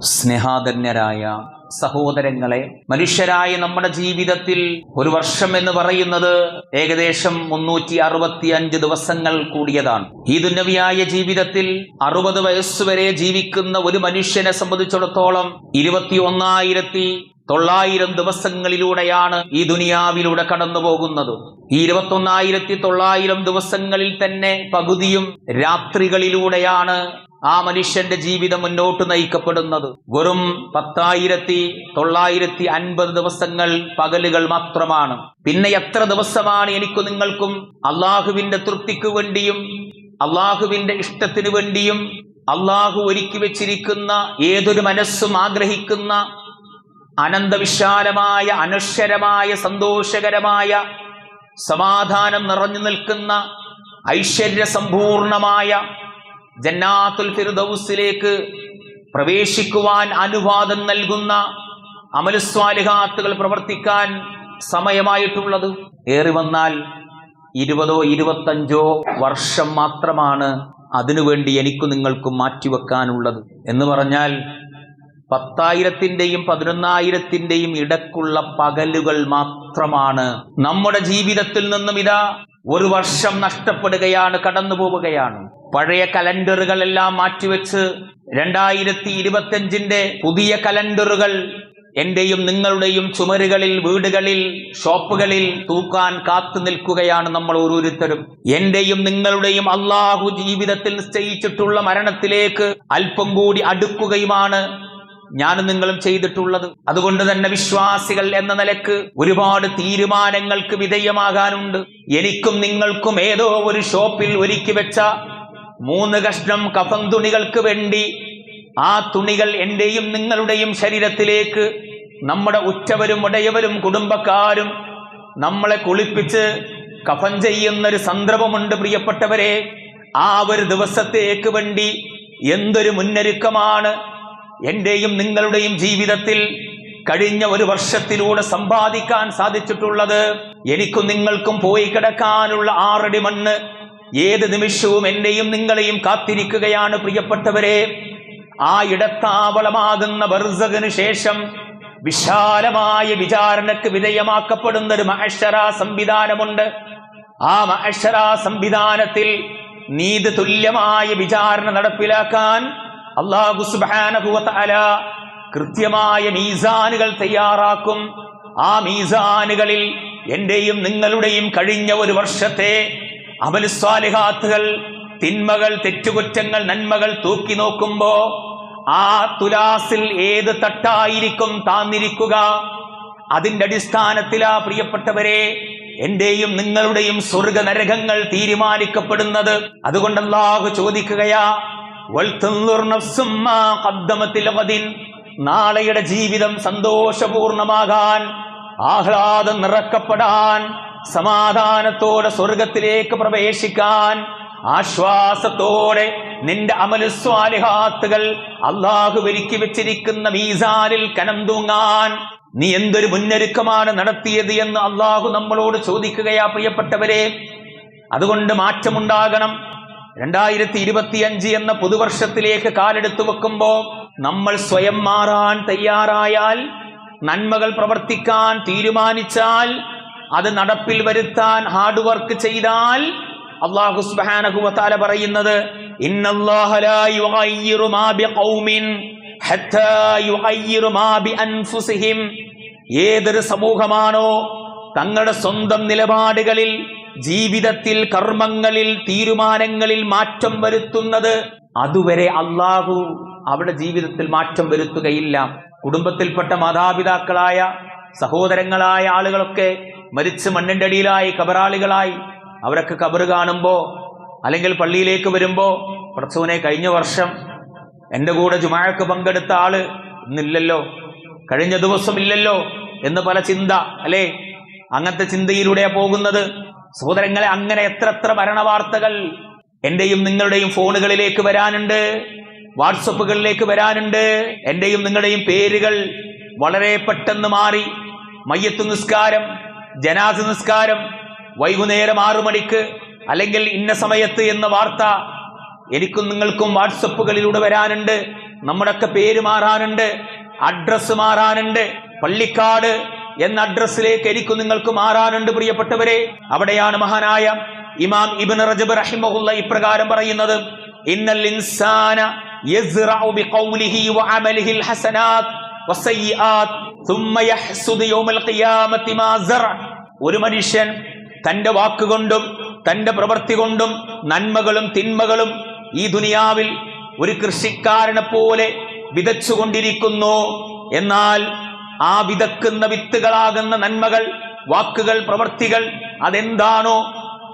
സ്നേഹാധന്യരായ സഹോദരങ്ങളെ മനുഷ്യരായ നമ്മുടെ ജീവിതത്തിൽ ഒരു വർഷം എന്ന് പറയുന്നത് ഏകദേശം മുന്നൂറ്റി അറുപത്തി അഞ്ച് ദിവസങ്ങൾ കൂടിയതാണ്. ഈ ദുന്നവിയായ ജീവിതത്തിൽ അറുപത് വയസ്സുവരെ ജീവിക്കുന്ന ഒരു മനുഷ്യനെ സംബന്ധിച്ചിടത്തോളം ഇരുപത്തി ഒന്നായിരത്തി തൊള്ളായിരം ദിവസങ്ങളിലൂടെയാണ് ഈ ദുനിയാവിലൂടെ കടന്നു പോകുന്നത്. ഈ ഇരുപത്തൊന്നായിരത്തി തൊള്ളായിരം ദിവസങ്ങളിൽ തന്നെ പകുതിയും രാത്രികളിലൂടെയാണ് ആ മനുഷ്യന്റെ ജീവിതം മുന്നോട്ട് നയിക്കപ്പെടുന്നത്. വെറും പത്തായിരത്തി തൊള്ളായിരത്തി അൻപത് ദിവസങ്ങൾ പകലുകൾ മാത്രമാണ്. പിന്നെ എത്ര ദിവസമാണ് എനിക്കും നിങ്ങൾക്കും അള്ളാഹുവിന്റെ തൃപ്തിക്ക് വേണ്ടിയും അള്ളാഹുവിന്റെ ഇഷ്ടത്തിന് വേണ്ടിയും അള്ളാഹു ഒരുക്കി വെച്ചിരിക്കുന്ന ഏതൊരു മനസ്സും ആഗ്രഹിക്കുന്ന അനന്തവിശാലമായ അനശ്വരമായ സന്തോഷകരമായ സമാധാനം നിറഞ്ഞു നിൽക്കുന്ന ഐശ്വര്യ സമ്പൂർണമായ ജന്നാത്തുൽ ഫിർദൌസിലേക്ക് പ്രവേശിക്കുവാൻ അനുവാദം നൽകുന്ന അമലുസ്വാലിഹാത്തുകൾ പ്രവർത്തിക്കാൻ സമയമായിട്ടുള്ളത്. ഏറി വന്നാൽ ഇരുപതോ ഇരുപത്തഞ്ചോ വർഷം മാത്രമാണ് അതിനുവേണ്ടി എനിക്കും നിങ്ങൾക്കും മാറ്റിവെക്കാനുള്ളത്. എന്ന് പറഞ്ഞാൽ പത്തായിരത്തിന്റെയും പതിനൊന്നായിരത്തിന്റെയും ഇടക്കുള്ള പകലുകൾ മാത്രമാണ് നമ്മുടെ ജീവിതത്തിൽ നിന്നും ഇതാ ഒരു വർഷം നഷ്ടപ്പെടുകയാണ് കടന്നു പോവുകയാണ് പഴയ കലണ്ടറുകളെല്ലാം മാറ്റിവെച്ച് രണ്ടായിരത്തി ഇരുപത്തിയഞ്ചിന്റെ പുതിയ കലണ്ടറുകൾ എന്റെയും നിങ്ങളുടെയും ചുമരുകളിൽ വീടുകളിൽ ഷോപ്പുകളിൽ തൂക്കാൻ കാത്തു നിൽക്കുകയാണ് നമ്മൾ ഓരോരുത്തരും. എന്റെയും നിങ്ങളുടെയും അള്ളാഹു ജീവിതത്തിൽ നിശ്ചയിച്ചിട്ടുള്ള മരണത്തിലേക്ക് അല്പം കൂടി അടുക്കുകയുമാണ്. ഞാനും നിങ്ങളും ചെയ്തിട്ടുള്ളത്. അതുകൊണ്ട് തന്നെ വിശ്വാസികൾ എന്ന നിലയ്ക്ക് ഒരുപാട് തീരുമാനങ്ങൾക്ക് വിധേയമാകാനുണ്ട്. എനിക്കും നിങ്ങൾക്കും ഏതോ ഒരു ഷോപ്പിൽ ഒരുക്കി വെച്ച മൂന്ന് കഷ്ണം കഫം തുണികൾക്ക് വേണ്ടി ആ തുണികൾ എന്റെയും നിങ്ങളുടെയും ശരീരത്തിലേക്ക് നമ്മുടെ ഉറ്റവരും ഉടയവരും കുടുംബക്കാരും നമ്മളെ കുളിപ്പിച്ച് കഫം ചെയ്യുന്നൊരു സന്ദർഭമുണ്ട് പ്രിയപ്പെട്ടവരെ. ആ ഒരു ദിവസത്തേക്ക് വേണ്ടി എന്തൊരു മുന്നൊരുക്കമാണ്. എന്റെയും നിങ്ങളുടെയും ജീവിതത്തിൽ കഴിഞ്ഞ ഒരു വർഷത്തിലൂടെ സമ്പാദിക്കാൻ സാധിച്ചിട്ടുള്ളത് എനിക്കും നിങ്ങൾക്കും പോയി കിടക്കാനുള്ള ആറടി മണ്ണ് ഏത് നിമിഷവും എന്നെയും നിങ്ങളെയും കാത്തിരിക്കുകയാണ് പ്രിയപ്പെട്ടവരെ. ആ ഇടത്താവളമാകുന്ന ബർസകന് ശേഷം വിശാലമായ വിചാരണക്ക് വിധേയമാക്കപ്പെടുന്ന ഒരു മഹഷറ സംവിധാനമുണ്ട്. ആ മഹഷറ സംവിധാനത്തിൽ നീതി തുല്യമായ വിചാരണ നടപ്പിലാക്കാൻ അള്ളാഹു സുബാനഹുവല കൃത്യമായ മീസാനുകൾ തയ്യാറാക്കും. ആ മീസാനുകളിൽ എന്റെയും നിങ്ങളുടെയും കഴിഞ്ഞ ഒരു വർഷത്തെ അമലുസ്വാലിഹാത്തുകൾ തിന്മകൾ തെറ്റുകുറ്റങ്ങൾ നന്മകൾ തൂക്കി നോക്കുമ്പോ ആ തുലാസിൽ ഏത് തട്ടായിരിക്കും താന്നിരിക്കുക? അതിന്റെ അടിസ്ഥാനത്തിലാ പ്രിയപ്പെട്ടവരെ എന്റെയും നിങ്ങളുടെയും സ്വർഗ നരകങ്ങൾ തീരുമാനിക്കപ്പെടുന്നത്. അതുകൊണ്ട് ചോദിക്കുകയാ നാളെയുടെ ജീവിതം സന്തോഷപൂർണമാകാൻ ആഹ്ലാദം നിറക്കപ്പെടാൻ സമാധാനത്തോടെ സ്വർഗത്തിലേക്ക് പ്രവേശിക്കാൻ ആശ്വാസത്തോടെ നിന്റെ അമലുസ്വാലിഹാത്തുകൾ അള്ളാഹു ഒരുക്കി വെച്ചിരിക്കുന്ന മീസാനിൽ കനം തൂങ്ങാൻ. നീ എന്തൊരു മുന്നൊരുക്കമാണ് നടത്തിയത് എന്ന് അള്ളാഹു നമ്മളോട് ചോദിക്കുകയാ പ്രിയപ്പെട്ടവരെ. അതുകൊണ്ട് മാറ്റമുണ്ടാകണം. രണ്ടായിരത്തി ഇരുപത്തിയഞ്ച് എന്ന പുതുവർഷത്തിലേക്ക് കാലെടുത്തു വെക്കുമ്പോൾ നമ്മൾ സ്വയം മാറാൻ തയ്യാറായാൽ നന്മകൾ പ്രവർത്തിക്കാൻ തീരുമാനിച്ചാൽ അത് നടപ്പിൽ വരുത്താൻ ഹാർഡ് വർക്ക് ചെയ്താൽ അള്ളാഹു സുബ്ഹാനഹു വതആല പറയുന്നത് ഏതൊരു സമൂഹമാണോ തങ്ങളുടെ സ്വന്തം നിലപാടുകളിൽ ജീവിതത്തിൽ കർമ്മങ്ങളിൽ തീരുമാനങ്ങളിൽ മാറ്റം വരുത്തുന്നത് അതുവരെ അള്ളാഹു അവിടെ ജീവിതത്തിൽ മാറ്റം വരുത്തുകയില്ല. കുടുംബത്തിൽപ്പെട്ട മാതാപിതാക്കളായ സഹോദരങ്ങളായ ആളുകളൊക്കെ മരിച്ച് മണ്ണിന്റെ അടിയിലായി കബറാളികളായി. അവരൊക്കെ കബറ് കാണുമ്പോൾ അല്ലെങ്കിൽ പള്ളിയിലേക്ക് വരുമ്പോ പ്രസവനെ കഴിഞ്ഞ വർഷം എന്റെ കൂടെ ജുമാഴക്ക് പങ്കെടുത്ത ആൾ ഇന്നില്ലല്ലോ കഴിഞ്ഞ ദിവസം ഇല്ലല്ലോ എന്ന് പല ചിന്ത അല്ലേ? അങ്ങനത്തെ ചിന്തയിലൂടെയാ പോകുന്നത്. സഹോദരങ്ങളെ അങ്ങനെ എത്ര എത്ര മരണവാർത്തകൾ എന്റെയും നിങ്ങളുടെയും ഫോണുകളിലേക്ക് വരാനുണ്ട് വാട്സപ്പുകളിലേക്ക് വരാനുണ്ട് എന്റെയും നിങ്ങളുടെയും പേരുകൾ വളരെ പെട്ടെന്ന് മാറി. മയ്യത്ത് നിസ്കാരം ജനാസ നിസ്കാരം വൈകുന്നേരം ആറു മണിക്ക് അല്ലെങ്കിൽ ഇന്ന സമയത്ത് എന്ന വാർത്ത എനിക്കും നിങ്ങൾക്കും വാട്സപ്പുകളിലൂടെ വരാനുണ്ട്. നമ്മുടെയൊക്കെ പേര് മാറാനുണ്ട് അഡ്രസ്സ് മാറാനുണ്ട്. പള്ളിക്കാട് എന്ന അഡ്രസ്സിലേക്ക് എനിക്ക് നിങ്ങൾക്ക് മാറാനുണ്ട് പ്രിയപ്പെട്ടവരെ അവിടെയാണ് മഹാനായ ഇമാം ഇബിൻ റജബ് റഹിമഹുല്ല ഇപ്രകാരം പറയുന്നത് ഇന്നൽ ഇൻസാന യസ്റഉ ബിഖൗലിഹി വഅമലിഹിൽ ഹസനാത്ത് വസയ്യിആത്ത് ثم يحسد يوم القيامة ما زرع ഒരു മനുഷ്യൻ തന്റെ വാക്കുകൊണ്ടും തന്റെ പ്രവൃത്തി കൊണ്ടും നന്മകളും തിന്മകളും ഈ ദുനിയാവിൽ ഒരു കൃഷിക്കാരനെ പോലെ വിതച്ചുകൊണ്ടിരിക്കുന്നു എന്നാൽ ആ വിതക്കുന്ന വിത്തുകളാകുന്ന നന്മകൾ വാക്കുകൾ പ്രവൃത്തികൾ അതെന്താണോ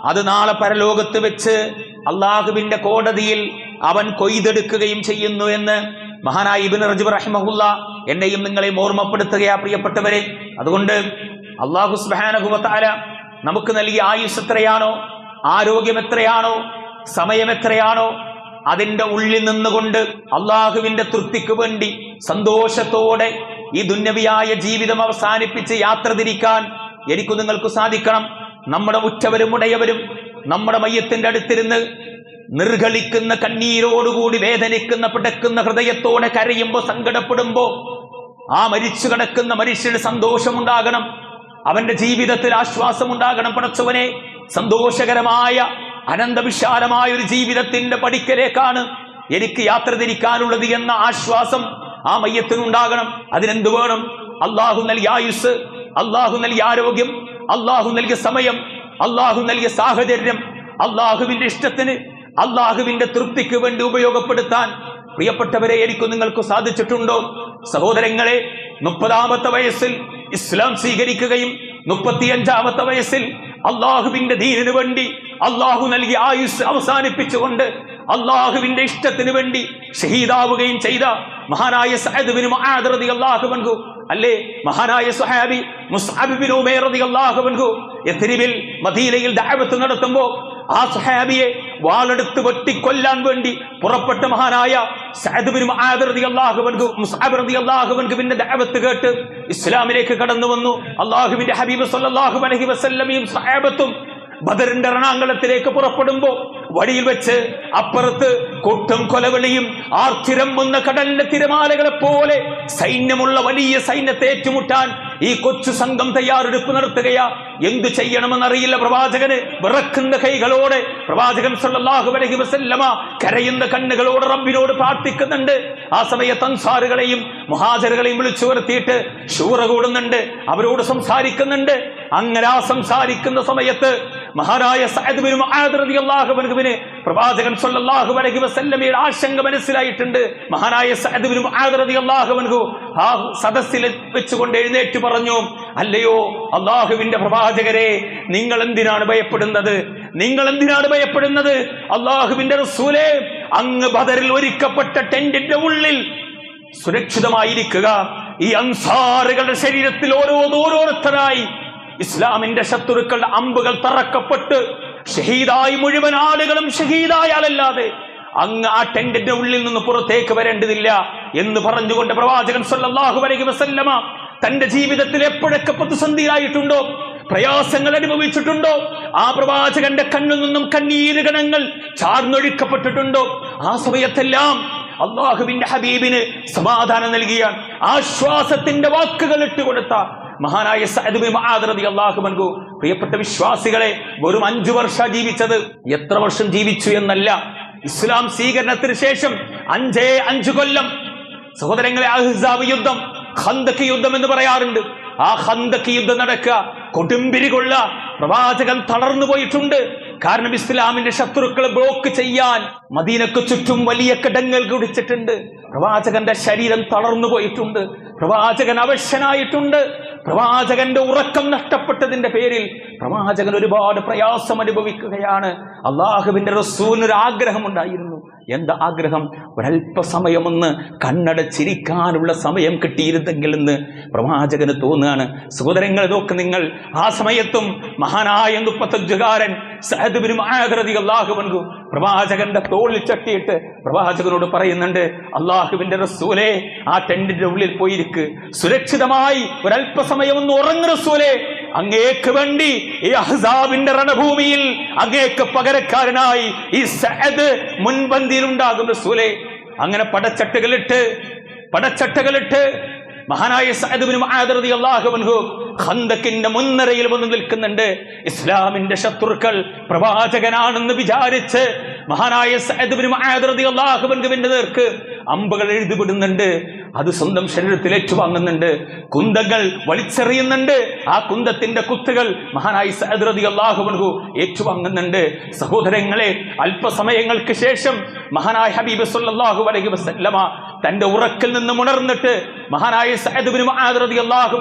അത് നാളെ പരലോകത്ത് വെച്ച് അള്ളാഹുവിന്റെ കോടതിയിൽ അവൻ കൊയ്തെടുക്കുകയും ചെയ്യുന്നു എന്ന് മഹാനായ ഇബിൻ റജബ് റഹ്മഹുല്ല എന്നെയും നിങ്ങളെയും ഓർമ്മപ്പെടുത്തുകയാ പ്രിയപ്പെട്ടവരെ. അതുകൊണ്ട് അള്ളാഹു സുബാനഹുബത്താല നമുക്ക് നൽകിയ ആയുസ് എത്രയാണോ ആരോഗ്യം എത്രയാണോ സമയം എത്രയാണോ അതിന്റെ ഉള്ളിൽ നിന്നുകൊണ്ട് അള്ളാഹുവിന്റെ തൃപ്തിക്ക് വേണ്ടി സന്തോഷത്തോടെ ഈ ദുന്നവിയായ ജീവിതം അവസാനിപ്പിച്ച് യാത്ര തിരിക്കാൻ എനിക്ക് നിങ്ങൾക്ക് സാധിക്കണം. നമ്മുടെ ഉറ്റവരും ഉടയവരും നമ്മുടെ മയ്യത്തിന്റെ അടുത്തിരുന്ന് നിർഗളിക്കുന്ന കണ്ണീരോടുകൂടി വേദനിക്കുന്ന പിടക്കുന്ന ഹൃദയത്തോടെ കരയുമ്പോ സങ്കടപ്പെടുമ്പോ ആ മരിച്ചു കിടക്കുന്ന മനുഷ്യന് സന്തോഷമുണ്ടാകണം. അവന്റെ ജീവിതത്തിൽ ആശ്വാസമുണ്ടാകണം. പടച്ചവനെ സന്തോഷകരമായ അനന്തവിശാലമായ ഒരു ജീവിതത്തിന്റെ പടിക്കലേക്കാണ് എനിക്ക് യാത്ര തിരിക്കാനുള്ളത് എന്ന ആശ്വാസം ആ മയ്യത്തിനുണ്ടാകണം. അതിനെന്ത് വേണം? അള്ളാഹു നൽകിയ ആയുസ് അള്ളാഹു നൽകിയ ആരോഗ്യം അള്ളാഹു നൽകിയ സമയം അള്ളാഹു നൽകിയ സാഹചര്യം അള്ളാഹുവിന്റെ ഇഷ്ടത്തിന് അള്ളാഹുവിന്റെ തൃപ്തിക്ക് വേണ്ടി ഉപയോഗപ്പെടുത്താൻ. പ്രിയപ്പെട്ടവരെ എനിക്ക് നിങ്ങൾക്ക് സാധിച്ചിട്ടുണ്ടോ? സഹോദരങ്ങളെ മുപ്പതാമത്തെ വയസ്സിൽ ഇസ്ലാം സ്വീകരിക്കുകയും മുപ്പത്തിയഞ്ചാമത്തെ വയസ്സിൽ അള്ളാഹുവിന്റെ ദീനിനു വേണ്ടി അള്ളാഹു നൽകിയ ആയുസ് അവസാനിപ്പിച്ചുകൊണ്ട് അള്ളാഹുവിന്റെ ഇഷ്ടത്തിന് വേണ്ടി ഷഹീദാവുകയും ചെയ്ത മഹാനായ മുആദ് റളിയല്ലാഹു അൻഹു. അല്ലേ? മഹാനായ സുഹാബി അൻഹു. യത്രിബിൽ മദീനയിൽ ദഅവത്ത് നടത്തുമ്പോൾ ആ സുഹാബിയെ വാളെടുത്ത് വെട്ടിക്കൊല്ലാൻ വേണ്ടി പുറപ്പെട്ട മഹാനായ അൻഹുവിന്റെ ദഅവത്ത് കേട്ട് ഇസ്ലാമിലേക്ക് കടന്നു വന്നു. അള്ളാഹുവിന്റെ ഹബീബ് സല്ലാഹു അലൈഹി വസല്ലമയും സഹാബത്തും ബദറിന്റെ എറണാകുളത്തിലേക്ക് പുറപ്പെടുമ്പോ വഴിയിൽ വെച്ച് അപ്പുറത്ത് കൊട്ടും കൊലവിളിയും ആർത്തിരമ്പുന്ന കടലിന്റെ തിരമാലകളെ പോലെ സൈന്യമുള്ള വലിയ സൈന്യത്തെ ഏറ്റുമുട്ടാൻ ഈ കൊച്ചു സംഘം തയ്യാറെടുപ്പ് നടത്തുകയാ. എന്തു ചെയ്യണമെന്നറിയില്ല പ്രവാചകന്. വിറക്കുന്ന കൈകളോടെ പ്രവാചകൻ സല്ലല്ലാഹു അലൈഹി വസല്ലമ കരയുന്ന കണ്ണുകളോട് റബ്ബിനോട് പ്രാർത്ഥിക്കുന്നുണ്ട്. ആ സമയത്ത് അൻസാറുകളെയും മുഹാജറുകളെയും വിളിച്ചു വരുത്തിയിട്ട് ഷൂറ കൂടുന്നുണ്ട്. അവരോട് സംസാരിക്കുന്നുണ്ട്. അങ്ങനെ ആ സംസാരിക്കുന്ന സമയത്ത് മഹാനായ സഅദ് ബിൻ മുആദ് റളിയല്ലാഹു അൻഹുവിന് പ്രവാചകൻ സല്ലല്ലാഹു അലൈഹി വസല്ലമയുടെ ആശങ്ക മനസ്സിലായിട്ടുണ്ട്. മഹാനായ സഅദ് ഇബ്നു മുആദ് റളിയല്ലാഹു അൻഹു ആ സദസ്സിൽ വെച്ചുകൊണ്ട് എഴുന്നേറ്റ് പറഞ്ഞു അല്ലയോ അള്ളാഹുവിന്റെ പ്രവാചകരെ നിങ്ങൾ എന്തിനാണ് ഭയപ്പെടുന്നത്? നിങ്ങൾ എന്തിനാണ് ഭയപ്പെടുന്നത്? അള്ളാഹുവിന്റെ റസൂലേ അങ്ങ് ബദറിൽ ഒരുക്കപ്പെട്ട ടെന്റിന്റെ ഉള്ളിൽ സുരക്ഷിതമായിരിക്കുക. ഈ അൻസാറുകളുടെ ശരീരത്തിൽ ഓരോ ഓരോന്നോരോരുത്തരായി ഇസ്ലാമിന്റെ ശത്രുക്കളുടെ അമ്പുകൾ തറക്കപ്പെട്ട് ഷഹീദായി മുഴുവൻ ആളുകളും ഷഹീദായാലല്ലാതെ അങ്ങ് ആ ടെന്റിന്റെ ഉള്ളിൽ നിന്ന് പുറത്തേക്ക് വരേണ്ടതില്ല എന്ന് പറഞ്ഞുകൊണ്ട് പ്രവാചകൻ സല്ലല്ലാഹു അലൈഹി വസല്ലമ തന്റെ ജീവിതത്തിൽ എപ്പോഴൊക്കെ പ്രതിസന്ധിയായിട്ടുണ്ടോ പ്രയാസങ്ങൾ അനുഭവിച്ചിട്ടുണ്ടോ ആ പ്രവാചകന്റെ കണ്ണിൽ നിന്നും കണ്ണീര് ഗണങ്ങൾ ചാർന്നൊഴുക്കപ്പെട്ടിട്ടുണ്ടോ ആ സമയത്തെല്ലാം അള്ളാഹുവിന്റെ ഹബീബിന് സമാധാനം നൽകിയ ആശ്വാസത്തിന്റെ വാക്കുകൾ ഇട്ടുകൊടുത്ത മഹാനായ അൻഹു. പ്രിയപ്പെട്ട വിശ്വാസികളെ വെറും അഞ്ചു വർഷം ജീവിച്ചത്. എത്ര വർഷം ജീവിച്ചു എന്നല്ല. ഇസ്ലാം സ്വീകരണത്തിന് ശേഷം അഞ്ചേ അഞ്ചു കൊല്ലം സഹോദരങ്ങളെ അഹ്സാബ് യുദ്ധം ഹന്തക്ക് യുദ്ധം എന്ന് പറയാറുണ്ട്. ആ ഹന്തക്ക് യുദ്ധം നടക്കുക കൊടുമ്പിരി കൊള്ള പ്രവാചകൻ തളർന്നു പോയിട്ടുണ്ട്. കാരണം ഇസ്ലാമിന്റെ ശത്രുക്കളെ ബ്ലോക്ക് ചെയ്യാൻ മദീനക്ക് ചുറ്റും വലിയ കിടങ്ങൾ കുടിച്ചിട്ടുണ്ട്. പ്രവാചകന്റെ ശരീരം തളർന്നു പോയിട്ടുണ്ട്. പ്രവാചകൻ അവശനായിട്ടുണ്ട്. പ്രവാചകന്റെ ഉറക്കം നഷ്ടപ്പെട്ടതിന്റെ പേരിൽ പ്രവാചകൻ ഒരുപാട് പ്രയാസം അനുഭവിക്കുകയാണ്. അള്ളാഹുവിന്റെ റസൂലിന് ഒരു ആഗ്രഹമുണ്ടായിരുന്നു എന്താ ആഗ്രഹം? ഒരല്പസമയമൊന്ന് കണ്ണടച്ചിരിക്കാനുള്ള സമയം കിട്ടിയിരുന്നെങ്കിൽ എന്ന് പ്രവാചകന് തോന്നുകയാണ്. സഹോദരങ്ങൾ നോക്ക് നിങ്ങൾ ആ സമയത്തും മഹാനായ മുപ്പത്തഞ്ചുകാരൻ അള്ളാഹുവൻകു പ്രവാചകന്റെ തോളിൽ ചട്ടിയിട്ട് പ്രവാചകനോട് പറയുന്നുണ്ട് അള്ളാഹുവിന്റെ റസൂലെ ആ ടെന്റിന്റെ ഉള്ളിൽ പോയിരിക്ക്. സുരക്ഷിതമായി ഒരല്പസമയം ഒന്ന് ഉറങ്ങു റസൂലെ. അങ്ങേക്ക് വേണ്ടി ഈ അഹ്സാബിന്റെ രണഭൂമിയിൽ അങ്ങേക്ക് പകരക്കാരനായി ഈ സഅദ് മുൻപന്തിയിൽ ഉണ്ടാകും റസൂലെ. അങ്ങനെ പടച്ചട്ടുകളിട്ട് പടച്ചട്ടകളിട്ട് മഹാനായ ഖന്തക്കിന്റെ മുൻനിരയിൽ വന്ന് നിൽക്കുന്നുണ്ട്. ഇസ്ലാമിന്റെ ശത്രുക്കൾ പ്രവാചകനാണെന്ന് വിചാരിച്ച് മഹാനായ അൻഹുവിന്റെ നേർക്ക് അമ്പുകൾ എഴുതിവിടുന്നുണ്ട്. അത് സ്വന്തം ശരീരത്തിൽ ഏറ്റുവാങ്ങുന്നുണ്ട് കുന്തങ്ങൾ വലിച്ചെറിയുന്നുണ്ട്. ആ കുന്തത്തിന്റെ കുത്തുകൾ മഹാനായി സഹദ്രതി അൻഹു ഏറ്റുവാങ്ങുന്നുണ്ട്. സഹോദരങ്ങളെ അല്പസമയങ്ങൾക്ക് ശേഷം മഹാനായ ഹബീബ് സല്ലാഹു അലൈഹി വസല്ലമ തന്റെ ഉറക്കിൽ നിന്ന് ഉണർന്നിട്ട് മഹാനായ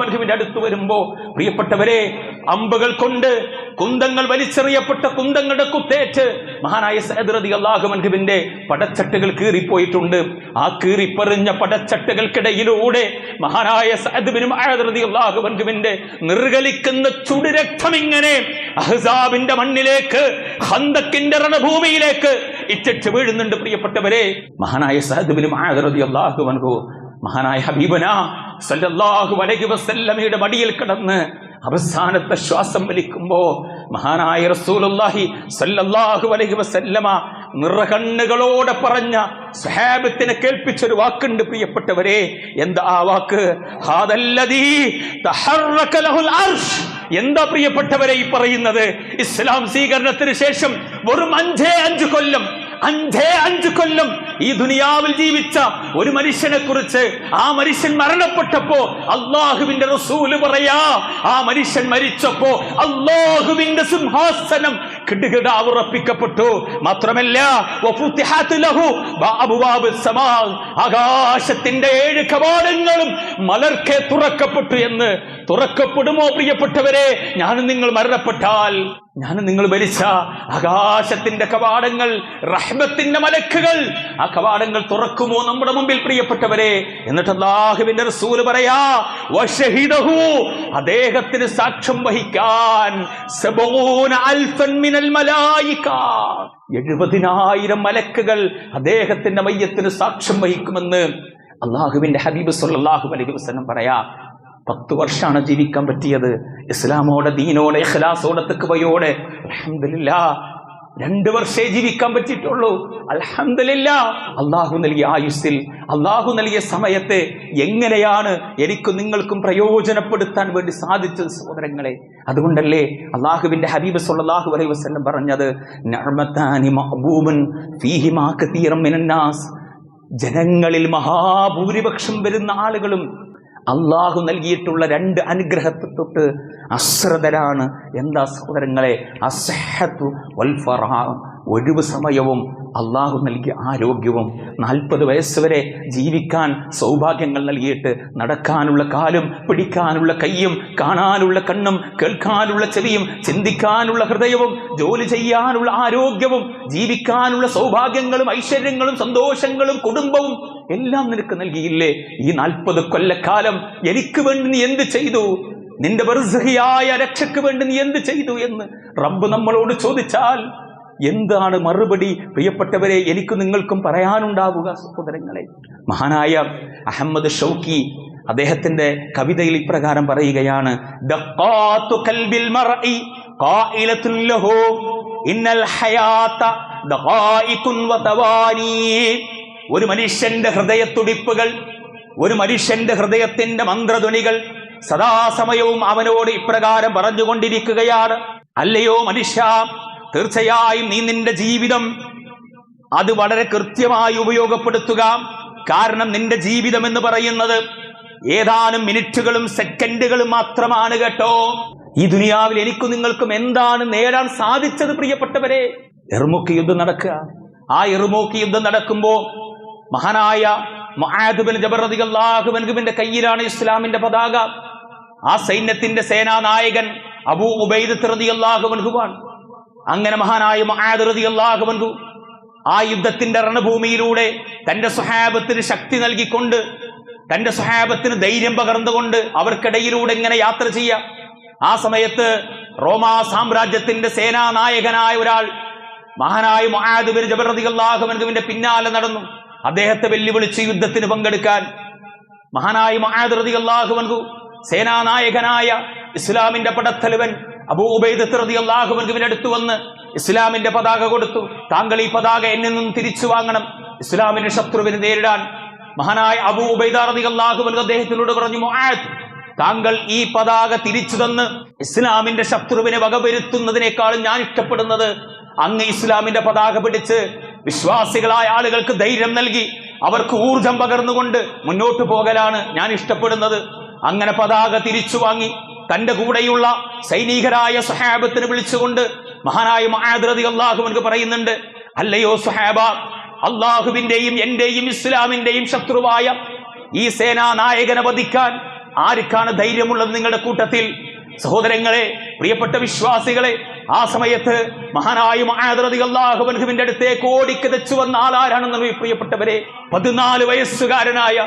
അൻഹുവിന്റെ അടുത്ത് വരുമ്പോ പ്രിയപ്പെട്ടവരെ അമ്പുകൾ കൊണ്ട് കുന്തങ്ങൾ വലിച്ചെറിയപ്പെട്ട കുന്തങ്ങളുടെ കുത്തേറ്റ് മഹാനായ സഅദ് റളിയല്ലാഹു അൻഹുവിന്റെ പടച്ചട്ടുകൾ കീറിപ്പോയിട്ടുണ്ട്. ആ കീറിപ്പറിഞ്ഞ പടച്ചട്ടുകൾക്കിടയിലൂടെ മഹാനായ മുആദ് റളിയല്ലാഹു അൻഹുവിന്റെ നിർഗലിക്കുന്ന ചുടുരക്തം ഇങ്ങനെ അഹ്സാബിന്റെ മണ്ണിലേക്ക് ഹന്തക്കിന്റെ രണഭൂമിയിലേക്ക് ഇറ്റിട്ട് വീഴുന്നുണ്ട് പ്രിയപ്പെട്ടവരെ. മഹാനായ മുആദ് റളിയല്ലാഹു അൻഹു മഹാനായ ഹബീബന സല്ലല്ലാഹു അലൈഹി വസല്ലമയുടെ മടിയിൽ കിടന്ന് അവസാനത്തെ ശ്വാസം വലിക്കുമ്പോ മഹാനായ റസൂലുള്ളാഹി സല്ലല്ലാഹു അലൈഹി വസല്ലമ നിറകണ്ണുകളോടെ പറഞ്ഞ സ്വഹാബത്തിനെ കേൾപ്പിച്ചൊരു വാക്കുണ്ട് പ്രിയപ്പെട്ടവരെ. എന്താ ആ വാക്ക്? ഹാദല്ലദീ തഹറക ലഹുൽ അർശ് എന്താ പ്രിയപ്പെട്ടവരെ ഈ പറയുന്നത്? ഇസ്ലാം സ്വീകരണത്തിന് ശേഷം വെറും അഞ്ചേ അഞ്ച് കൊല്ലം അഞ്ചേ അഞ്ച് കൊല്ലം ഈ ദുനിയാവിൽ ജീവിച്ച ഒരു മനുഷ്യനെ കുറിച്ച് ആ മനുഷ്യൻ മരണപ്പെട്ടപ്പോ അള്ളാഹുവിന്റെ റസൂൽ പറയാ ആ മനുഷ്യൻ മരിച്ചപ്പോ അള്ളാഹുവിന്റെ സിംഹാസനം കിടുകിട ഉറപ്പിക്കപ്പെട്ടു മാത്രമല്ല ആകാശത്തിന്റെ ഏഴ് കവാടങ്ങളും മലർക്കെ തുറക്കപ്പെട്ടു എന്ന്. തുറക്കപ്പെടുമോ പ്രിയപ്പെട്ടവരെ? ഞാനും നിങ്ങൾ മരണപ്പെട്ടാൽ ഞാൻ നിങ്ങൾ മരിച്ച ആകാശത്തിന്റെ കവാടങ്ങൾ റഹ്മത്തിന്റെ മലക്കുകൾ ആ കവാടങ്ങൾ തുറക്കുമോ നമ്മുടെ മുമ്പിൽ പ്രിയപ്പെട്ടവരെ? എന്നിട്ട് അള്ളാഹുവിന്റെ റസൂൽ പറയാ അദ്ദേഹത്തിന് സാക്ഷ്യം വഹിക്കാൻ മിനൽ മലായിക്ക എഴുപതിനായിരം മലക്കുകൾ അദ്ദേഹത്തിന്റെ മയ്യത്തിന് സാക്ഷ്യം വഹിക്കുമെന്ന് അള്ളാഹുവിന്റെ ഹബീബ് സല്ലല്ലാഹു അലൈഹി വസ്ലം പറയാ. പത്ത് വർഷമാണ് ജീവിക്കാൻ പറ്റിയത്. ഇസ്ലാമോടെ ദീനോടെ ഇഖ്ലാസോടെ തെക്കുവയോടെ അൽഹംദുലില്ലാ രണ്ട് വർഷേ ജീവിക്കാൻ പറ്റിയിട്ടുള്ളൂ. അലഹമില്ല അള്ളാഹു നൽകിയ ആയുസ്സിൽ അള്ളാഹു നൽകിയ സമയത്തെ എങ്ങനെയാണ് എനിക്ക് നിങ്ങൾക്കും പ്രയോജനപ്പെടുത്താൻ വേണ്ടി സാധിച്ചത് സഹോദരങ്ങളെ? അതുകൊണ്ടല്ലേ അള്ളാഹുവിന്റെ ഹബീബ് സുല്ലാഹു അലൈഹി വസ്ലം പറഞ്ഞത് ജനങ്ങളിൽ മഹാഭൂരിപക്ഷം വരുന്ന ആളുകളും അള്ളാഹു നൽകിയിട്ടുള്ള രണ്ട് അനുഗ്രഹത്തെ തൊട്ട് അശ്രദ്ധരാണ്. എന്താ സഹോദരങ്ങളെ? അസഹത്തു ഒഴിവ് സമയവും അള്ളാഹു നൽകിയ ആരോഗ്യവും. നാൽപ്പത് വയസ്സ് വരെ ജീവിക്കാൻ സൗഭാഗ്യങ്ങൾ നൽകിയിട്ട് നടക്കാനുള്ള കാലും പിടിക്കാനുള്ള കൈയും കാണാനുള്ള കണ്ണും കേൾക്കാനുള്ള ചെവിയും ചിന്തിക്കാനുള്ള ഹൃദയവും ജോലി ചെയ്യാനുള്ള ആരോഗ്യവും ജീവിക്കാനുള്ള സൗഭാഗ്യങ്ങളും ഐശ്വര്യങ്ങളും സന്തോഷങ്ങളും കുടുംബവും എല്ലാം നിനക്ക് നൽകിയില്ലേ? ഈ നാൽപ്പത് കൊല്ലക്കാലം എനിക്ക് വേണ്ടി നീ എന്ത് ചെയ്തു? നിന്റെ വെറുസഹിയായ രക്ഷയ്ക്ക് വേണ്ടി നീ എന്ത് ചെയ്തു എന്ന് റബ്ബ് നമ്മളോട് ചോദിച്ചാൽ എന്താണ് മറുപടി? പ്രിയപ്പെട്ടവരെ എനിക്ക് നിങ്ങൾക്കും പറയാനുണ്ടാവുക സഹോദരങ്ങളെ. മഹാനായ അഹമ്മദ് ഷൗക്കി അദ്ദേഹത്തിന്റെ കവിതയിൽ ഇപ്രകാരം പറയുകയാണ് ഇന്നൽ ഹയാത ദഖായികുൻ വതവാനി ഒരു മനുഷ്യന്റെ ഹൃദയത്തുടിപ്പുകൾ ഒരു മനുഷ്യന്റെ ഹൃദയത്തിന്റെ മന്ത്രധ്വനികൾ സദാസമയവും അവനോട് ഇപ്രകാരം പറഞ്ഞുകൊണ്ടിരിക്കുകയാണ്. അല്ലയോ മനുഷ്യ തീർച്ചയായും നീ നിന്റെ ജീവിതം അത് വളരെ കൃത്യമായി ഉപയോഗപ്പെടുത്തുക. കാരണം നിന്റെ ജീവിതം എന്ന് പറയുന്നത് ഏതാനും മിനിറ്റുകളും സെക്കൻഡുകളും മാത്രമാണ് കേട്ടോ. ഈ ദുനിയാവിൽ എനിക്കും നിങ്ങൾക്കും എന്താണ് നേടാൻ സാധിച്ചത് പ്രിയപ്പെട്ടവരെ? എറുമുക്ക് യുദ്ധം നടക്കുക. ആ എറുമൂക്ക് യുദ്ധം നടക്കുമ്പോ മഹാനായ മഹാദുബിൻ കയ്യിലാണ് ഇസ്ലാമിന്റെ പതാക. ആ സൈന്യത്തിന്റെ സേനാനായകൻ അബൂ ഉബൈദ് റളിയല്ലാഹുവൻഹുവാണ് അങ്ങനെ മഹാനായ മഹാദ് ആ യുദ്ധത്തിന്റെ രണഭൂമിയിലൂടെ തന്റെ സ്വഹാബത്തിന് ശക്തി നൽകിക്കൊണ്ട് തന്റെ സ്വഹാബത്തിന് ധൈര്യം പകർന്നുകൊണ്ട് അവർക്കിടയിലൂടെ ഇങ്ങനെ യാത്ര ചെയ്യാം ആ സമയത്ത് റോമാ സാമ്രാജ്യത്തിന്റെ സേനാനായകനായ ഒരാൾ മഹാനായ മഹാദുബിൻ ജബർ റളിയല്ലാഹുവൻഹുവിന്റെ പിന്നാലെ നടന്നു. അദ്ദേഹത്തെ വെല്ലുവിളിച്ച് യുദ്ധത്തിന് പങ്കെടുക്കാൻ മഹാനായ മഹാദ് അള്ളാഹുവൻകു സേനാനായകനായ ഇസ്ലാമിന്റെ പടത്തലവൻ അബൂ അള്ളാഹുവൻകുവിനടുത്തു വന്ന് ഇസ്ലാമിന്റെ പതാക കൊടുത്തു. താങ്കൾ ഈ പതാക എന്നിൽ നിന്നും തിരിച്ചു വാങ്ങണം. ഇസ്ലാമിന്റെ ശത്രുവിനെ നേരിടാൻ മഹാനായ അബൂബൈദാറതി ഉബൈദാറതി അള്ളാഹു അദ്ദേഹത്തിനോട് പറഞ്ഞു മുആദ് താങ്കൾ ഈ പതാക തിരിച്ചു തന്ന് ഇസ്ലാമിന്റെ ശത്രുവിനെ വകവരുത്തുന്നതിനേക്കാളും ഞാൻ ഇഷ്ടപ്പെടുന്നത് അങ്ങ് ഇസ്ലാമിന്റെ പതാക പിടിച്ച് വിശ്വാസികളായ ആളുകൾക്ക് ധൈര്യം നൽകി അവർക്ക് ഊർജം പകർന്നുകൊണ്ട് മുന്നോട്ട് പോകലാണ് ഞാൻ ഇഷ്ടപ്പെടുന്നത്. അങ്ങനെ പതാക തിരിച്ചു വാങ്ങി തന്റെ കൂടെയുള്ള സൈനികരായ സുഹാബത്തിന് വിളിച്ചുകൊണ്ട് മഹാനായ മഹാദ്രതി അള്ളാഹു പറയുന്നുണ്ട് അല്ലയോ സുഹാബ അള്ളാഹുവിന്റെയും എന്റെയും ഇസ്ലാമിന്റെയും ശത്രുവായ ഈ സേനാ നായകനെ വധിക്കാൻ ആർക്കാണ് ധൈര്യമുള്ളത് നിങ്ങളുടെ കൂട്ടത്തിൽ? സഹോദരങ്ങളെ പ്രിയപ്പെട്ട വിശ്വാസികളെ ആ സമയത്ത് മഹാനായ മഹാദ്രതി അള്ളാഹുബൻഹുവിന്റെ അടുത്തേക്ക് ഓടിക്കതച്ചു വന്ന ആളാരാണെന്ന് പ്രിയപ്പെട്ടവരെ പതിനാല് വയസ്സുകാരനായ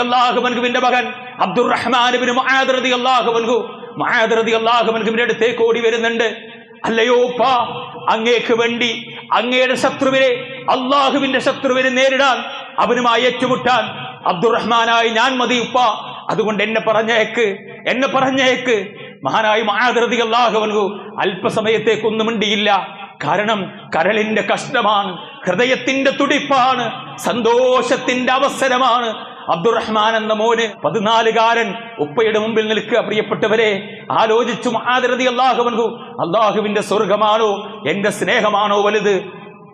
അള്ളാഹുബൻഹുവിന്റെ മകൻ അബ്ദുറഹ്മാനുബിന് മഹാദ്രതി അള്ളാഹുബൻഹു മഹാദ്രതി അള്ളാഹുബൻഹുവിന്റെ അടുത്തേക്ക് ഓടി വരുന്നുണ്ട്. അല്ലയോ പാ അങ്ങേക്ക് വേണ്ടി അങ്ങയുടെ ശത്രുവിനെ അള്ളാഹുവിന്റെ ശത്രുവിനെ നേരിടാൻ അവനുമായി ഏറ്റുമുട്ടാൻ അബ്ദുറഹ്മാനായി ഞാൻ മതി ഉപ്പ. അതുകൊണ്ട് എന്നെ പറഞ്ഞേക്ക് എന്നെ പറഞ്ഞേക്ക്. മഹാനായി അള്ളാഹുവൻഹു അല്പസമയത്തേക്കൊന്നും മിണ്ടിയില്ല. കാരണം കരളിന്റെ കഷ്ടമാണ് ഹൃദയത്തിന്റെ തുടിപ്പാണ് സന്തോഷത്തിന്റെ അവസരമാണ്. അബ്ദുറഹ്മാൻ എന്ന മോന് പതിനാലുകാരൻ ഉപ്പയുടെ മുമ്പിൽ നിൽക്കുക പ്രിയപ്പെട്ടവരെ. ആലോചിച്ചു മഹാദരതി അള്ളാഹുവൻഹു അള്ളാഹുവിന്റെ സ്വർഗമാണോ എന്റെ സ്നേഹമാണോ വലുത്?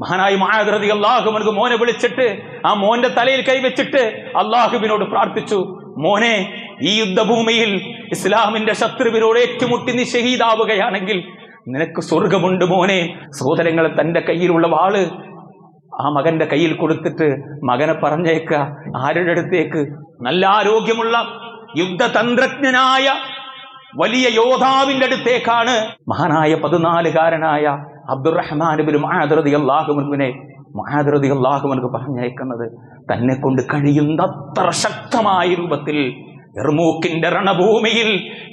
മഹാനായി മഹാദരതി അള്ളാഹുവൻഹു മോനെ വിളിച്ചിട്ട് ആ മോന്റെ തലയിൽ കൈവച്ചിട്ട് അള്ളാഹുവിനോട് പ്രാർത്ഥിച്ചു. മോനെ ഈ യുദ്ധഭൂമിയിൽ ഇസ്ലാമിന്റെ ശത്രുവിനോട് ഏറ്റുമുട്ടി നീ ഷഹീദാവുകയാണെങ്കിൽ നിനക്ക് സ്വർഗമുണ്ട് മോനെ. സഹോദരങ്ങൾ തന്റെ കയ്യിലുള്ള വാൾ ആ മകന്റെ കയ്യിൽ കൊടുത്തിട്ട് മകനെ പറഞ്ഞേക്ക. ആരുടെ അടുത്തേക്ക്? നല്ല ആരോഗ്യമുള്ള യുദ്ധതന്ത്രജ്ഞനായ വലിയ യോദ്ധാവിന്റെ അടുത്തേക്കാണ്. മഹാനായ പതിനാലുകാരനായ അബ്ദുറഹ്മാനുബിന് മഹാദ്രതി അള്ളാഹുമുനെ മഹാദ്രതി മുൻപ് പറഞ്ഞേക്കുന്നത് തന്നെ കൊണ്ട് കഴിയുന്നത്ര ശക്തമായ രൂപത്തിൽ എർമൂക്കിന്റെ രണഭൂമിയിൽ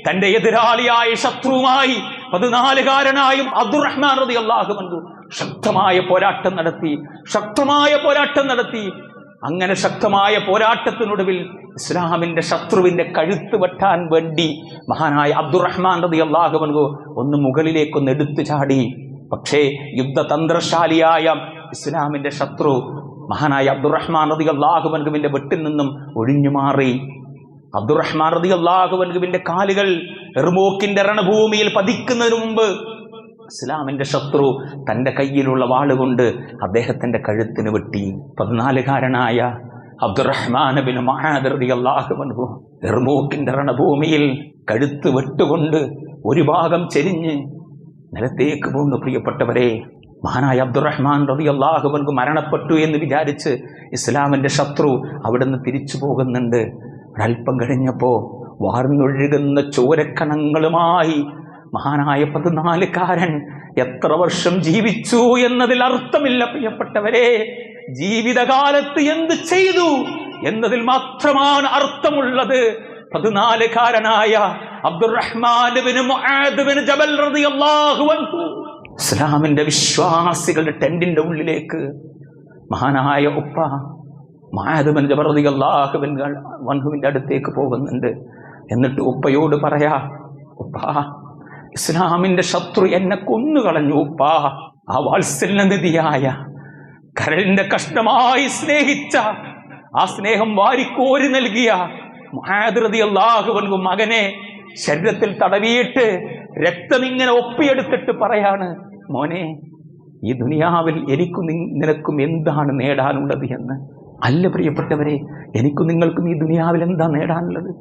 തന്റെ എതിരാളിയായ ശത്രുവുമായി പതിനാലുകാരനായും അബ്ദുറഹ്മാൻ റതി അള്ളാഹു അള്ളാഹുമൻകു ശക്തമായ പോരാട്ടം നടത്തി ശക്തമായ പോരാട്ടം നടത്തി. അങ്ങനെ ശക്തമായ പോരാട്ടത്തിനൊടുവിൽ ഇസ്ലാമിന്റെ ശത്രുവിന്റെ കഴുത്ത് വെട്ടാൻ വേണ്ടി മഹാനായ അബ്ദുറഹ്മാൻ റതി അള്ളാഹു അള്ളാഹുമൻകു ഒന്ന് മുകളിലേക്കൊന്ന് എടുത്തു ചാടി. പക്ഷേ യുദ്ധതന്ത്രശാലിയായ ഇസ്ലാമിന്റെ ശത്രു മഹാനായ അബ്ദുറഹ്മാൻ റതി അള്ളാഹുബൻകുവിന്റെ വെട്ടിൽ നിന്നും ഒഴിഞ്ഞു മാറി. അബ്ദുറഹ്മാൻ റതി അള്ളാഹുബൻകുവിന്റെ കാലുകൾ എർമോക്കിന്റെ രണഭൂമിയിൽ പതിക്കുന്നതിന് മുമ്പ് ഇസ്ലാമിന്റെ ശത്രു തന്റെ കയ്യിലുള്ള വാളുകൊണ്ട് അദ്ദേഹത്തിന്റെ കഴുത്തിന് വെട്ടി. പതിനാലുകാരനായ അബ്ദുറഹ്മാൻ ബിൻ മഹാദർദി അള്ളാഹുബൻഹു എർമോക്കിന്റെ രണഭൂമിയിൽ കഴുത്ത് വെട്ടുകൊണ്ട് ഒരു ഭാഗം ചെരിഞ്ഞ് നിലത്തേക്ക് പോകുന്നു പ്രിയപ്പെട്ടവരെ മഹാനായ അബ്ദുറഹ്മാൻ റബി വൻഹു മരണപ്പെട്ടു എന്ന് വിചാരിച്ച് ഇസ്ലാമിന്റെ ശത്രു അവിടുന്ന് തിരിച്ചു പോകുന്നുണ്ട്. ഒരല്പം കഴിഞ്ഞപ്പോ വാർന്നൊഴുകുന്ന ചോരക്കണങ്ങളുമായി മഹാനായ പതിനാലുകാരൻ എത്ര വർഷം ജീവിച്ചു എന്നതിൽ അർത്ഥമില്ല പ്രിയപ്പെട്ടവരെ. ജീവിതകാലത്ത് എന്ത് ചെയ്തു എന്നതിൽ മാത്രമാണ് അർത്ഥമുള്ളത്. പതിനാലുകാരനായ ഇസ്ലാമിന്റെ വിശ്വാസികളുടെ ടെന്റിന്റെ ഉള്ളിലേക്ക് മഹാനായ ഉപ്പ വൻഹുവിന്റെ അടുത്തേക്ക് പോകുന്നുണ്ട്. എന്നിട്ട് ഉപ്പയോട് പറയാ ഉപ്പാ ഇസ്ലാമിന്റെ ശത്രു എന്നെ കൊന്നുകളഞ്ഞു ഉപ്പാ. ആ വാത്സല്യനിധിയായ കരളിന്റെ കഷ്ടമായി സ്നേഹിച്ച ആ സ്നേഹം വാരിക്കോരി നൽകിയ മഹാദൃതി അള്ളാഹുവൻകു മകനെ ശരീരത്തിൽ തടവിയിട്ട് രക്തം ഇങ്ങനെ ഒപ്പിയെടുത്തിട്ട് പറയാണ് മോനെ ഈ ദുനിയാവിൽ എനിക്കും നിനക്കും എന്താണ് നേടാനുള്ളത് എന്ന്? അല്ല പ്രിയപ്പെട്ടവരെ എനിക്കും നിങ്ങൾക്കും ഈ ദുനിയാവിൽ എന്താ നേടാനുള്ളത്?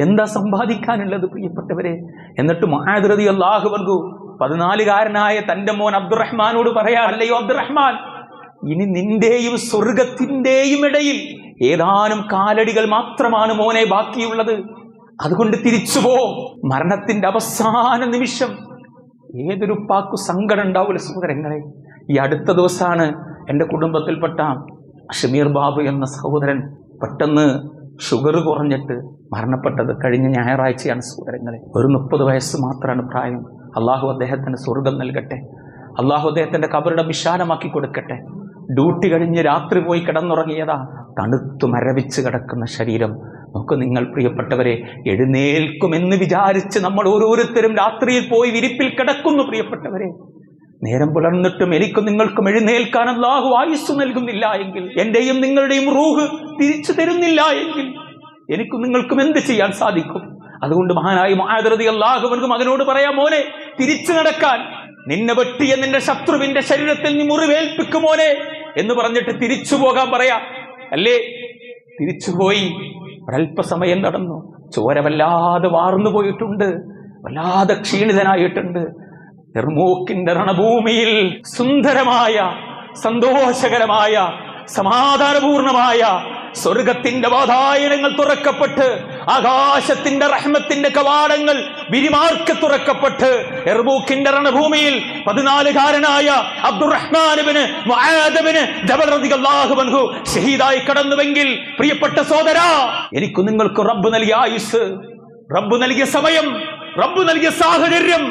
എന്താ സമ്പാദിക്കാനുള്ളത് പ്രിയപ്പെട്ടവരെ? എന്നിട്ട് മഹാദ്രതി അള്ളാഹുവൻകു പതിനാലുകാരനായ തന്റെ മോൻ അബ്ദുറഹ്മാനോട് പറയാ അല്ലയോ അബ്ദുറഹ്മാൻ ഇനി നിന്റെയും സ്വർഗത്തിന്റെയും ഇടയിൽ ഏതാനും കാലടികൾ മാത്രമാണ് മോനെ ബാക്കിയുള്ളത്. അതുകൊണ്ട് തിരിച്ചു പോ. അവസാന നിമിഷം ഏതൊരു പാക്കു സങ്കടം ഉണ്ടാവില്ല സഹോദരങ്ങളെ. ഈ അടുത്ത ദിവസമാണ് എന്റെ കുടുംബത്തിൽപ്പെട്ട ഷമീർ ബാബു എന്ന സഹോദരൻ പെട്ടെന്ന് ഷുഗർ കുറഞ്ഞിട്ട് മരണപ്പെട്ടത് കഴിഞ്ഞ ഞായറാഴ്ചയാണ് സഹോദരങ്ങളെ. ഒരു മുപ്പത് വയസ്സ് മാത്രമാണ് പ്രായം. അള്ളാഹു അദ്ദേഹത്തിന് സ്വർഗം നൽകട്ടെ. അള്ളാഹു അദ്ദേഹത്തിന്റെ കബറിടം വിശാലമാക്കി കൊടുക്കട്ടെ. ഡ്യൂട്ടി കഴിഞ്ഞ് രാത്രി പോയി കിടന്നുറങ്ങിയതാ തണുത്തു മരവിച്ച് കിടക്കുന്ന ശരീരം. നമുക്ക് നിങ്ങൾ പ്രിയപ്പെട്ടവരെ എഴുന്നേൽക്കുമെന്ന് വിചാരിച്ച് നമ്മൾ ഓരോരുത്തരും രാത്രിയിൽ പോയി വിരിപ്പിൽ കിടക്കുന്നു പ്രിയപ്പെട്ടവരെ. നേരം പുലർന്നിട്ടും എനിക്കും നിങ്ങൾക്കും എഴുന്നേൽക്കാൻ അല്ലാഹു ആയുസ് നൽകുന്നില്ല എങ്കിൽ എന്റെയും നിങ്ങളുടെയും റൂഹ് തിരിച്ചു തരുന്നില്ല എങ്കിൽ എനിക്കും നിങ്ങൾക്കും എന്ത് ചെയ്യാൻ സാധിക്കും? അതുകൊണ്ട് മഹാനായി മഹാദൃതി അള്ളാഹുവർക്ക് അതിനോട് പറയാം മോനെ തിരിച്ചു നടക്കാൻ. നിന്നെ വെട്ടിയ നിന്റെ ശത്രുവിന്റെ ശരീരത്തിൽ നീ മുറിവേൽപ്പിക്കും മോനെ. എന്ന് പറഞ്ഞിട്ട് തിരിച്ചു പോകാൻ പറയാ. അല്ലേ? തിരിച്ചുപോയി ഒരല്പസമയം നടന്നു. ചോര വല്ലാതെ വാർന്നു പോയിട്ടുണ്ട്. വല്ലാതെ ക്ഷീണിതനായിട്ടുണ്ട്. എർമൂക്കിന്റെ രണഭൂമിയിൽ സുന്ദരമായ സന്തോഷകരമായ സമാധാനപൂർണമായ സ്വർഗത്തിന്റെ വാതായനങ്ങൾ തുറക്കപ്പെട്ട് ആകാശത്തിന്റെ റഹ്മത്തിന്റെ കവാടങ്ങൾ വിരിമാർക്ക് തുറക്കപ്പെട്ട് എർബൂക്കിന്റെ രണഭൂമിയിൽ പതിനാലുകാരനായ അബ്ദുറഹ്മാനുബിന് അൻഹു ഷഹീദായി കടന്നുവെങ്കിൽ പ്രിയപ്പെട്ട സോദര എനിക്ക് നിങ്ങൾക്ക് റബ്ബ് നൽകിയ ആയുസ് റബ്ബ് നൽകിയ സമയം റബ്ബ് നൽകിയ സാഹചര്യം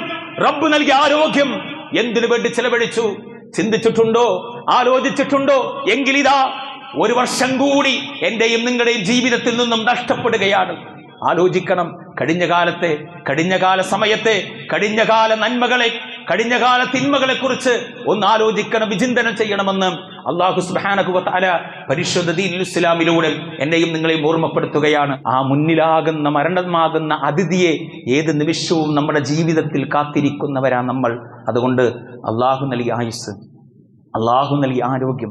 റബ്ബ് നൽകിയ ആരോഗ്യം എന്തിനു വേണ്ടി ചെലവഴിച്ചു? ചിന്തിച്ചിട്ടുണ്ടോ? ആലോചിച്ചിട്ടുണ്ടോ? എങ്കിലിതാ ഒരു വർഷം കൂടി എന്റെയും നിങ്ങളുടെയും ജീവിതത്തിൽ നിന്നും നഷ്ടപ്പെടുകയാണ്. ആലോചിക്കണം. കഴിഞ്ഞ കാലത്തെ കഴിഞ്ഞ കാല സമയത്തെ കഴിഞ്ഞ കാല നന്മകളെ കഴിഞ്ഞ കാല തിന്മകളെ കുറിച്ച് ഒന്ന് ആലോചിക്കണം വിചിന്തനം ചെയ്യണമെന്ന് അള്ളാഹു സുബാനകുവല പരിശുദ്ധ ദീനുൽ ഇസ്ലാമിലൂടെ എന്നെയും നിങ്ങളെയും ഓർമ്മപ്പെടുത്തുകയാണ്. ആ മുന്നിലാകുന്ന മരണമാകുന്ന അതിഥിയെ ഏത് നിമിഷവും നമ്മുടെ ജീവിതത്തിൽ കാത്തിരിക്കുന്നവരാ നമ്മൾ. അതുകൊണ്ട് അള്ളാഹു നൽകിയ ആയുസ് അള്ളാഹു നൽകിയ ആരോഗ്യം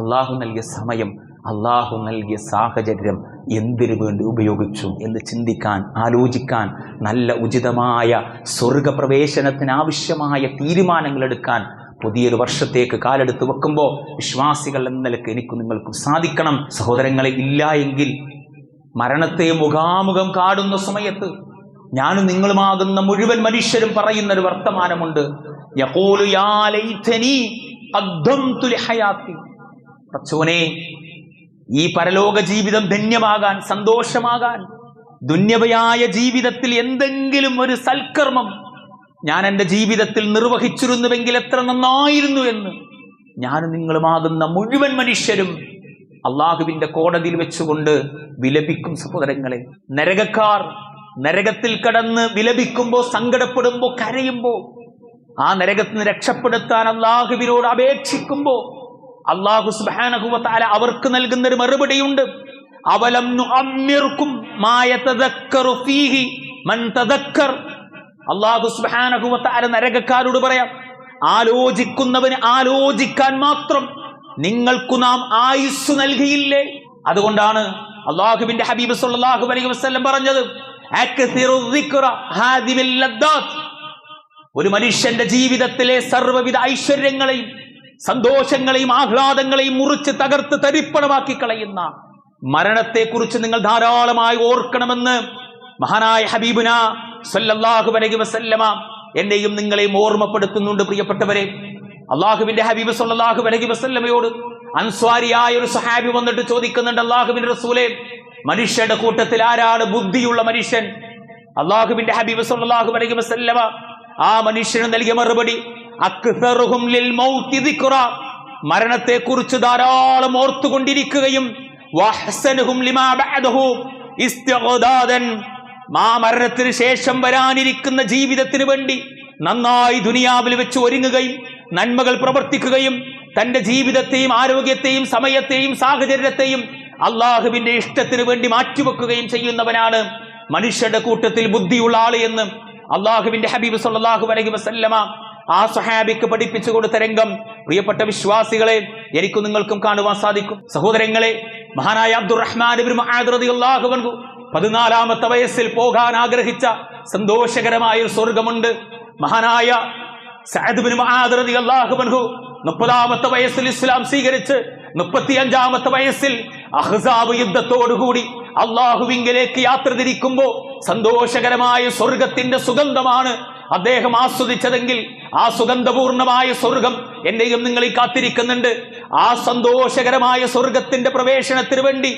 അള്ളാഹു നൽകിയ സമയം അള്ളാഹു നൽകിയ സാഹചര്യം എന്തിനു വേണ്ടി ഉപയോഗിച്ചു എന്ന് ചിന്തിക്കാൻ ആലോചിക്കാൻ നല്ല ഉചിതമായ സ്വർഗപ്രവേശനത്തിന് ആവശ്യമായ തീരുമാനങ്ങൾ എടുക്കാൻ പുതിയൊരു വർഷത്തേക്ക് കാലെടുത്ത് വെക്കുമ്പോൾ വിശ്വാസികൾ എന്ന നിലയ്ക്ക് എനിക്കും നിങ്ങൾക്കും സാധിക്കണം. സഹോദരങ്ങളെ ഇല്ല എങ്കിൽ മരണത്തെ മുഖാമുഖം കാടുന്ന സമയത്ത് ഞാനും നിങ്ങളുമാകുന്ന മുഴുവൻ മനുഷ്യരും പറയുന്ന ഒരു വർത്തമാനമുണ്ട്. യഖൂലു യാ ഈ പരലോക ജീവിതം ധന്യമാകാൻ സന്തോഷമാകാൻ ദുന്യവയായ ജീവിതത്തിൽ എന്തെങ്കിലും ഒരു സൽക്കർമ്മം ഞാൻ എന്റെ ജീവിതത്തിൽ നിർവഹിച്ചിരുന്നുവെങ്കിൽ എത്ര നന്നായിരുന്നു എന്ന് ഞാനും നിങ്ങളുമാകുന്ന മുഴുവൻ മനുഷ്യരും അള്ളാഹുവിന്റെ കോടതിയിൽ വെച്ചുകൊണ്ട് വിലപിക്കും സഹോദരങ്ങളെ. നരകക്കാർ നരകത്തിൽ കടന്ന് വിലപിക്കുമ്പോൾ സങ്കടപ്പെടുമ്പോൾ കരയുമ്പോൾ ആ നരകത്തിന് രക്ഷപ്പെടുത്താൻ അള്ളാഹുവിനോട് അപേക്ഷിക്കുമ്പോ അള്ളാഹു സുബാനഹുവത്താല അവർക്ക് നൽകുന്ന ഒരു മറുപടിയുണ്ട്. അവലം അള്ളാഹു സുബാനഹുവത്താല നരകക്കാരോട് പറയാം ആലോചിക്കുന്നവന് ആലോചിക്കാൻ മാത്രം നിങ്ങൾക്കു നാം ആയുസ് നൽകിയില്ലേ? അതുകൊണ്ടാണ് അള്ളാഹുബിന്റെ ഹബീബ് സല്ലാഹു അലൈഹി വസ്ലം പറഞ്ഞത് ഒരു മനുഷ്യന്റെ ജീവിതത്തിലെ സർവവിധ ഐശ്വര്യങ്ങളെയും സന്തോഷങ്ങളെയും ആഹ്ലാദങ്ങളെയും മുറിച്ച് തകർത്ത് തരിപ്പണമാക്കി കളയുന്ന മരണത്തെക്കുറിച്ച് നിങ്ങൾ ധാരാളമായി ഓർക്കണമെന്ന് മഹാനായ ഹബീബുന സല്ലല്ലാഹു അലൈഹി വസല്ലമ എന്നെയും നിങ്ങളെയും ഓർമ്മപ്പെടുത്തുന്നുണ്ട് പ്രിയപ്പെട്ടവരെ. അള്ളാഹുവിന്റെ ഹബീബ് സല്ലല്ലാഹു അലൈഹി വസല്ലമയോട് അൻസ്വാരിയായ ഒരു സഹാബി വന്നിട്ട് ചോദിക്കുന്നുണ്ട് അള്ളാഹുവിന്റെ റസൂലെ മനുഷ്യരുടെ കൂട്ടത്തിൽ ആരാണ് ബുദ്ധിയുള്ള മനുഷ്യൻ? അള്ളാഹുവിന്റെ ഹബീബ് സല്ലല്ലാഹു അലൈഹി വസല്ലമ ആ മനുഷ്യന് നൽകിയ മറുപടി അക്സറുഹും ലിൽ ദിക്റ. ധാരാളം ഓർത്തുകൊണ്ടിരിക്കുകയും ലിമാ ബഅദഹു മാ മരണത്തിന് ശേഷം വരാനിരിക്കുന്ന ജീവിതത്തിന് വേണ്ടി നന്നായി ദുനിയാവിൽ വെച്ച് ഒരുങ്ങുകയും നന്മകൾ പ്രവർത്തിക്കുകയും തന്റെ ജീവിതത്തെയും ആരോഗ്യത്തെയും സമയത്തെയും സാഹചര്യത്തെയും അള്ളാഹുവിന്റെ ഇഷ്ടത്തിന് വേണ്ടി മാറ്റിവെക്കുകയും ചെയ്യുന്നവനാണ് മനുഷ്യരുടെ കൂട്ടത്തിൽ ബുദ്ധിയുള്ള ആൾ എന്ന് അള്ളാഹുവിന്റെ ഹബീബ് സല്ലല്ലാഹു അലൈഹി വസല്ലമ ആ സഹാബിക്ക് പഠിപ്പിച്ചു കൊടുത്ത രംഗം. പ്രിയപ്പെട്ട വിശ്വാസികളെ എനിക്കും നിങ്ങൾക്കും കാണുവാൻ സാധിക്കും. സഹോദരങ്ങളെ മഹാനായ അബ്ദുറഹ്മാൻ പതിനാലാമത്തെ വയസ്സിൽ പോകാൻ ആഗ്രഹിച്ച സന്തോഷകരമായ ഒരു സ്വർഗമുണ്ട് മഹാനായ മുപ്പതാമത്തെ വയസ്സിൽ ഇസ്ലാം സ്വീകരിച്ച് മുപ്പത്തി അഞ്ചാമത്തെ വയസ്സിൽ അഹ്സാബ് യുദ്ധത്തോടുകൂടി അള്ളാഹുവിങ്കലേക്ക് യാത്ര തിരിക്കുമ്പോൾ സന്തോഷകരമായ സ്വർഗത്തിന്റെ സുഗന്ധമാണ് അദ്ദേഹം ആസ്വദിച്ചതെങ്കിൽ ആ സുഗന്ധപൂർണമായ സ്വർഗം എന്നെയും നിങ്ങളിൽ കാത്തിരിക്കുന്നുണ്ട്. ആ സന്തോഷകരമായ സ്വർഗത്തിന്റെ പ്രവേശനത്തിന് വേണ്ടി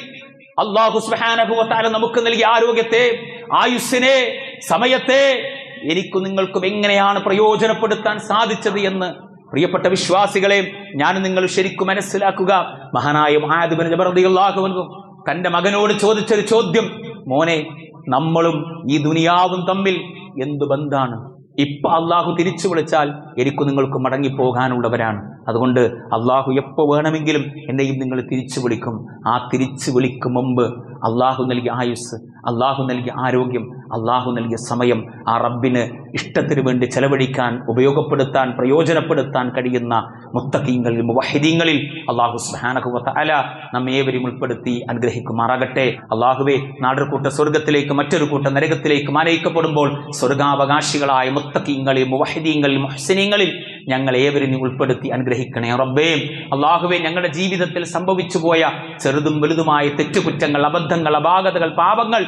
അള്ളാഹു സുഹാനഹുവത്താല നമുക്ക് നൽകിയ ആരോഗ്യത്തെ ആയുസ്സിനെ സമയത്തെ എനിക്കും നിങ്ങൾക്കും എങ്ങനെയാണ് പ്രയോജനപ്പെടുത്താൻ സാധിച്ചത് എന്ന് പ്രിയപ്പെട്ട വിശ്വാസികളെ ഞാൻ നിങ്ങൾ ശരിക്കും മനസ്സിലാക്കുക. മഹാനായ മഹാദിബൻ ജബർദികളാകുവനും തന്റെ മകനോട് ചോദിച്ചൊരു ചോദ്യം മോനെ നമ്മളും ഈ ദുനിയാവും തമ്മിൽ എന്തു ബന്ധാണ്? ഇപ്പൊ അള്ളാഹു തിരിച്ചു വിളിച്ചാൽ എനിക്ക് നിങ്ങൾക്ക് മടങ്ങിപ്പോകാനുള്ളവരാണ്. അതുകൊണ്ട് അള്ളാഹു എപ്പോൾ വേണമെങ്കിലും എന്നെയും നിങ്ങൾ തിരിച്ചു വിളിക്കും. ആ തിരിച്ചു വിളിക്കും മുമ്പ് അള്ളാഹു നൽകിയ ആയുസ് അള്ളാഹു നൽകിയ ആരോഗ്യം അള്ളാഹു നൽകിയ സമയം ആ റബ്ബിന് ഇഷ്ടത്തിന് വേണ്ടി ചെലവഴിക്കാൻ ഉപയോഗപ്പെടുത്താൻ പ്രയോജനപ്പെടുത്താൻ കഴിയുന്ന മുത്തക്കീങ്ങളിൽ മുവഹിദീങ്ങളിൽ അള്ളാഹു സുഹാനഹുവത്ത അല നമ്മേവരും ഉൾപ്പെടുത്തി അനുഗ്രഹിക്കുമാറാകട്ടെ. അള്ളാഹുവെ നാടൊരുകൂട്ട സ്വർഗത്തിലേക്ക് മറ്റൊരു കൂട്ട നരകത്തിലേക്ക് മാനയിക്കപ്പെടുമ്പോൾ സ്വർഗാവകാശികളായ മുത്തക്കീങ്ങളിൽ മുവഹിദീങ്ങളിൽ മുഹസിനീങ്ങളിൽ ഞങ്ങൾ ഏവരും ഉൾപ്പെടുത്തി അനുഗ്രഹിക്കണേ റബ്ബേ. അള്ളാഹുവെ ഞങ്ങളുടെ ജീവിതത്തിൽ സംഭവിച്ചു പോയ ചെറുതും വലുതുമായ തെറ്റുകുറ്റങ്ങൾ അബദ്ധങ്ങൾ അപാകതകൾ പാപങ്ങൾ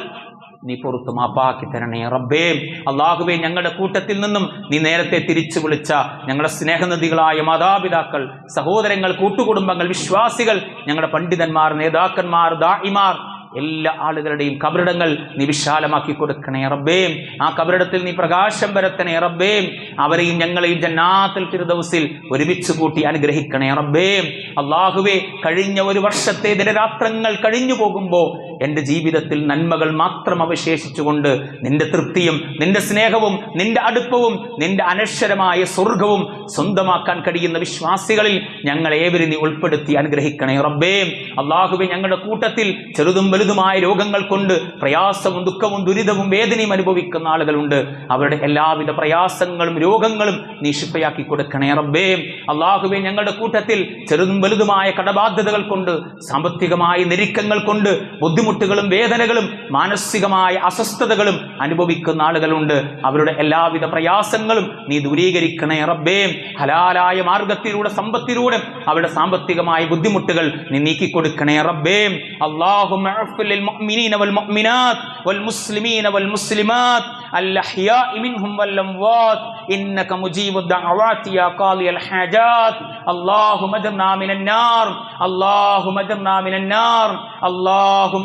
നീ പുറത്ത് മാപ്പാക്കി തരണേ റബ്ബേ. അള്ളാഹുബേ ഞങ്ങളുടെ കൂട്ടത്തിൽ നിന്നും നീ നേരത്തെ തിരിച്ചു വിളിച്ച ഞങ്ങളുടെ സ്നേഹനദികളായ മാതാപിതാക്കൾ സഹോദരങ്ങൾ കൂട്ടുകുടുംബങ്ങൾ വിശ്വാസികൾ ഞങ്ങളുടെ പണ്ഡിതന്മാർ നേതാക്കന്മാർ ദാഹിമാർ എല്ലാ ആളുകളുടെയും കബറിടങ്ങൾ നീ വിശാലമാക്കി കൊടുക്കണേ റബ്ബേം. ആ കബറിടത്തിൽ നീ പ്രകാശം വരത്തണേ റബ്ബേം. അവരെയും ഞങ്ങളെയും ജന്നാത്തിൽ തിരുദവസിൽ ഒരുമിച്ച് കൂട്ടി അനുഗ്രഹിക്കണേ റബ്ബേം. അള്ളാഹുവേ കഴിഞ്ഞ ഒരു വർഷത്തെ ദിനരാത്രങ്ങൾ കഴിഞ്ഞു പോകുമ്പോൾ എന്റെ ജീവിതത്തിൽ നന്മകൾ മാത്രം അവശേഷിച്ചുകൊണ്ട് നിന്റെ തൃപ്തിയും നിന്റെ സ്നേഹവും നിന്റെ അടുപ്പവും നിന്റെ അനശ്വരമായ സ്വർഗവും സ്വന്തമാക്കാൻ കഴിയുന്ന വിശ്വാസികളിൽ ഞങ്ങൾ ഏവരും നീ ഉൾപ്പെടുത്തി അനുഗ്രഹിക്കണേ റബ്ബേ. അള്ളാഹുബെ ഞങ്ങളുടെ കൂട്ടത്തിൽ ചെറുതും വലുതുമായ രോഗങ്ങൾ കൊണ്ട് പ്രയാസവും ദുഃഖവും ദുരിതവും വേദനയും അനുഭവിക്കുന്ന ആളുകളുണ്ട്. അവരുടെ എല്ലാവിധ പ്രയാസങ്ങളും രോഗങ്ങളും നീ ശിപ്പയാക്കി കൊടുക്കണേ റബ്ബേ. അള്ളാഹുബെ ഞങ്ങളുടെ കൂട്ടത്തിൽ ചെറുതും വലുതുമായ കടബാധ്യതകൾ കൊണ്ട് സാമ്പത്തികമായ ഞെരുക്കങ്ങൾ കൊണ്ട് ബുദ്ധിമുട്ടുകളും വേദനകളും മാനസികമായ അസ്വസ്ഥതകളും അനുഭവിക്കുന്ന ആളുകളുണ്ട് അവരുടെ എല്ലാവിധ പ്രയാസങ്ങളും നീ ദൂരീകരിക്കണേ റബ്ബേ ഹലാലായ മാർഗത്തിലൂടെ സമ്പത്തിലൂടെ അവരുടെ സാമ്പത്തികമായ ബുദ്ധിമുട്ടുകൾ നീ നീക്കിക്കൊടുക്കണേ റബ്ബേ اللهم اغفر للمؤمنين والمؤمنات والمسلمين والمسلمات الأحياء منهم والأموات إنك مجيب الدعوات يا قاضي الحاجات اللهم اجرنا من النار اللهم اجرنا من النار اللهم